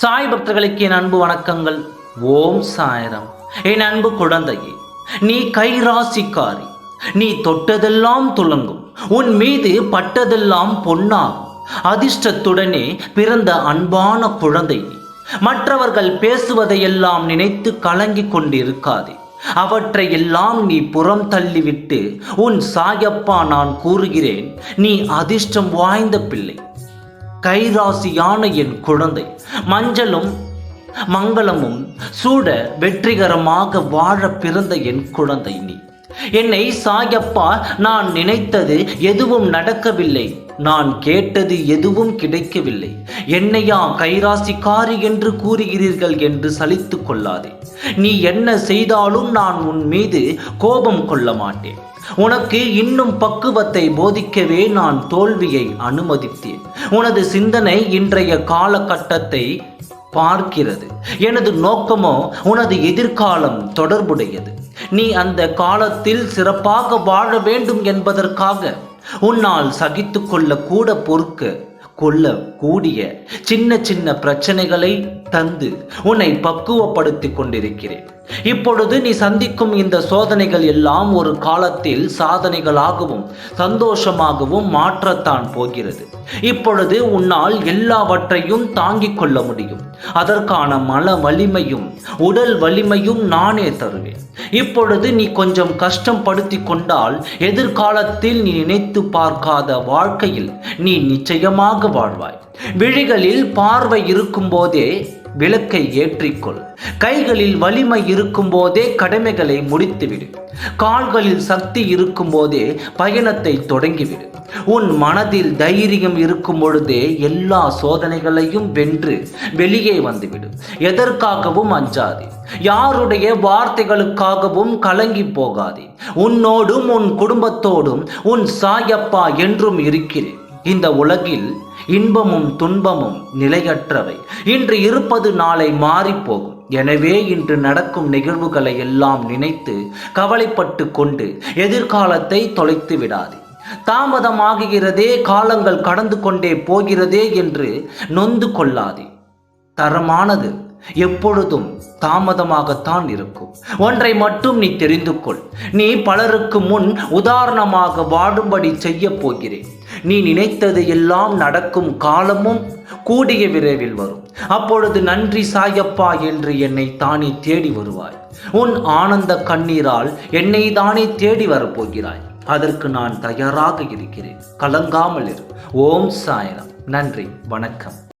சாய் பக்தர்களுக்கு என் அன்பு வணக்கங்கள். ஓம் சாயரம். என் அன்பு குழந்தையே நீ கைராசிக்காரி நீ தொட்டதெல்லாம் துலங்கும் உன் மீது பட்டதெல்லாம் பொன்னாகும். அதிர்ஷ்டத்துடனே பிறந்த அன்பான குழந்தை மற்றவர்கள் பேசுவதையெல்லாம் நினைத்து கலங்கிக் கொண்டிருக்காதே. அவற்றை எல்லாம் நீ புறம் தள்ளிவிட்டு உன் சாயப்பா நான் கூறுகிறேன் நீ அதிர்ஷ்டம் வாய்ந்த பிள்ளை. கைராசியான என் குழந்தை மஞ்சளும் மங்களமும் சூட வெற்றிகரமாக வாழ பிறந்த என் குழந்தை நீ. என்னை சாயப்பா நான் நினைத்தது எதுவும் நடக்கவில்லை. நான் கேட்டது எதுவும் கிடைக்கவில்லை. என்னையா கைராசிக்காரி என்று கூறுகிறீர்கள் என்று சலித்து கொள்ளாதே. நீ என்ன செய்தாலும் நான் உன் மீது கோபம் கொள்ள மாட்டேன். உனக்கு இன்னும் பக்குவத்தை போதிக்கவே நான் தோல்வியை அனுமதித்தேன். உனது சிந்தனை இன்றைய காலகட்டத்தை பார்க்கிறது. எனது நோக்கமோ உனது எதிர்காலம் தொடர்புடையது. நீ அந்த காலத்தில் சிறப்பாக வாழ வேண்டும் என்பதற்காக உன்னால் சகித்து கொள்ள கூட பொறுக்க கொள்ள கூடிய சின்ன சின்ன பிரச்சனைகளை தந்து உன்னை பக்குவப்படுத்தி கொண்டிருக்கிறேன். இப்பொழுது நீ சந்திக்கும் இந்த சோதனைகள் எல்லாம் ஒரு காலத்தில் சாதனைகளாகவும் சந்தோஷமாகவும் மாற்றத்தான் போகிறது. இப்பொழுது உன்னால் எல்லாவற்றையும் தாங்கிக் கொள்ள முடியும். அதற்கான மன வலிமையும் உடல் வலிமையும் நானே தருவேன். இப்பொழுது நீ கொஞ்சம் கஷ்டம் படுத்தி கொண்டால் எதிர்காலத்தில் நீ நினைத்து பார்க்காத வாழ்க்கையில் நீ நிச்சயமாக வாழ்வாய். விழிகளில் பார்வை இருக்கும் போதே விளக்கை ஏற்றிக்கொள். கைகளில் வலிமை இருக்கும் போதே கடமைகளை முடித்துவிடு. கால்களில் சக்தி இருக்கும் போதே பயணத்தை தொடங்கிவிடு. உன் மனதில் தைரியம் இருக்கும் பொழுதே எல்லா சோதனைகளையும் வென்று வெளியே வந்துவிடும் எதற்காகவும் அஞ்சாதே. யாருடைய வார்த்தைகளுக்காகவும் கலங்கி போகாதே. உன்னோடும் உன் குடும்பத்தோடும் உன் சாயப்பா என்றும் இருக்கிறேன். இந்த உலகில் இன்பமும் துன்பமும் நிலையற்றவை. இன்று இருப்பது நாளை மாறிப்போகும். எனவே இன்று நடக்கும் நிகழ்வுகளை எல்லாம் நினைத்து கவலைப்பட்டு கொண்டு எதிர்காலத்தை தொலைத்து விடாதே. தாமதமாகுகிறதே காலங்கள் கடந்து கொண்டே போகிறதே என்று நொந்து கொள்ளாதே. தரமானது எப்பொழுதும் தாமதமாகத்தான் இருக்கும். ஒன்றை மட்டும் நீ தெரிந்து கொள். நீ பலருக்கு முன் உதாரணமாக வாடும்படி செய்ய போகிறேன். நீ நினைத்தது எல்லாம் நடக்கும் காலமும் கூடிய விரைவில் வரும். அப்பொழுது நன்றி சாயப்பா என்று என்னை தானே தேடி வருவாய். உன் ஆனந்த கண்ணீரால் என்னை தானே தேடி வரப்போகிறாய். அதற்கு நான் தயாராக இருக்கிறேன். கலங்காமல் இரு. ஓம் சாயனம் நன்றி. வணக்கம்.